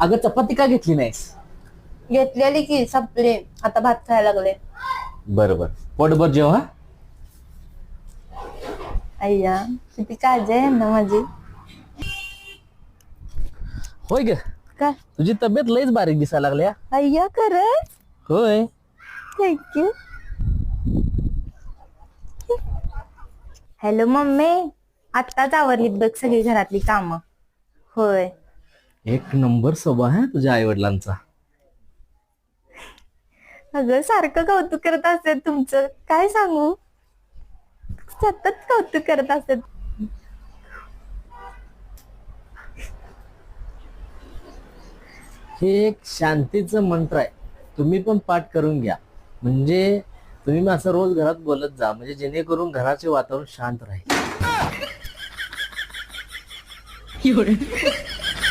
अगं चपाती का घेतली नाहीस? घेतलेली की संपले. आता भात खायला लागले. बरोबर. पोटभर जेव्हा अय्या किती काळजी आहे ना माझी. होय ग. काय तुझी तब्येत लयच बारीक दिसायला लागल्या अय्या खरंच होय. Thank you hello mummy. आत्ताच आवरलीत बघ सगळी घरातली कामं. होय. एक नंबर स्वभाव आहे तुझ्या आई वडिलांचा अगं सारखं कौतुक करत असतात तुमचं. काय सांगू? सतत कौतुक करत असतात. हे एक शांतीचं मंत्र आहे. तुम्ही पण पाठ करून घ्या. म्हणजे तुम्ही पण असं रोज घरात बोलत जा. म्हणजे जेणेकरून घराचे वातावरण शांत राहील.